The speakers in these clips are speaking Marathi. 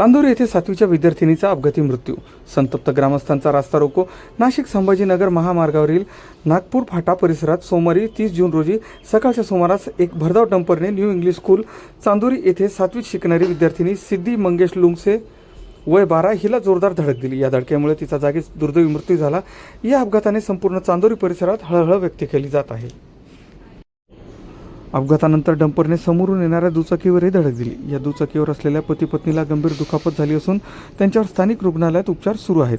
चांदोरी येथे सातवीच्या विद्यार्थिनीचा अपघाती मृत्यू. संतप्त ग्रामस्थांचा रास्ता रोको. नाशिक संभाजीनगर महामार्गावरील नागपूर फाटा परिसरात सोमवारी तीस जून रोजी सकाळच्या सुमारास एक भरधाव डंपरने न्यू इंग्लिश स्कूल चांदोरी येथे सातवीत शिकणारी विद्यार्थिनी सिद्धी मंगेश लुंगसे वय बारा हिला जोरदार धडक दिली. या धडकेमुळे तिचा जागीच दुर्दैवी मृत्यू झाला. या अपघाताने संपूर्ण चांदोरी परिसरात हळहळ व्यक्त केली जात आहे. अपघातानंतर डंपरने समोरून येणाऱ्या दुचाकीवरही धडक दिली. या दुचाकीवर असलेल्या पती पत्नीला गंभीर दुखापत झाली असून त्यांच्यावर स्थानिक रुग्णालयात उपचार सुरू आहेत.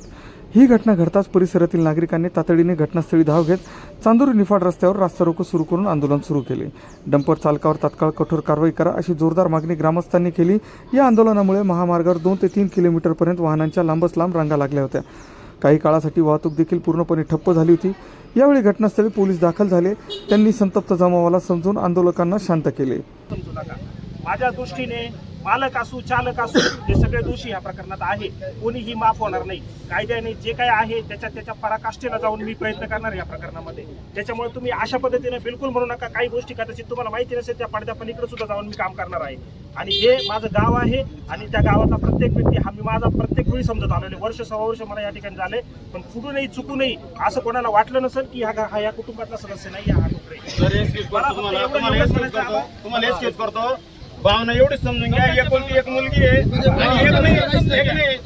ही घटना घडताच परिसरातील नागरिकांनी तातडीने घटनास्थळी धाव घेत चांदूर निफाड रस्त्यावर रास्ता रोको सुरू करून आंदोलन सुरू केले. डंपर चालकावर तात्काळ कठोर कारवाई करा अशी जोरदार मागणी ग्रामस्थांनी केली. या आंदोलनामुळे महामार्गावर दोन ते तीन किलोमीटरपर्यंत वाहनांच्या लांबच लांब रांगा लागल्या होत्या. काही काळासाठी वाहतूक देखील पूर्णपणे ठप्प झाली होती. यावेळी घटनास्थळी पोलीस दाखल झाले. त्यांनी संतप्त जमावाला समजून आंदोलकांना शांत केले. समजू माझ्या दृष्टीने मालक असू चालक असू हे सगळे दोषी या प्रकरणात आहे कोणीही माफ होणार नाही. कायद्याने जे काय आहे त्याच्या त्याच्या पराकाष्ठेला जाऊन मी प्रयत्न करणार या प्रकरणामध्ये. त्याच्यामुळे तुम्ही अशा पद्धतीने बिलकुल म्हणू नका. काही गोष्टी कदाचित तुम्हाला माहिती नसेल त्या पडद्या पलीकडे सुद्धा जाऊन मी काम करणार आहे. आणि हे माझं गाव आहे आणि त्या गावातला प्रत्येक व्यक्ती हा मी माझा प्रत्येक वेळी समजत आलेले वर्ष सव्वा वर्ष मला या ठिकाणी झाले पण चुकूनही चुकूनही असं कोणाला वाटलं नसेल की हा हा या कुटुंबातला सदस्य नाही हा तुम्हाला. करतो. भावना एवढीच समजून घ्या एकोणती एक मुलगी आहे. आणि एक नाही एक नाही.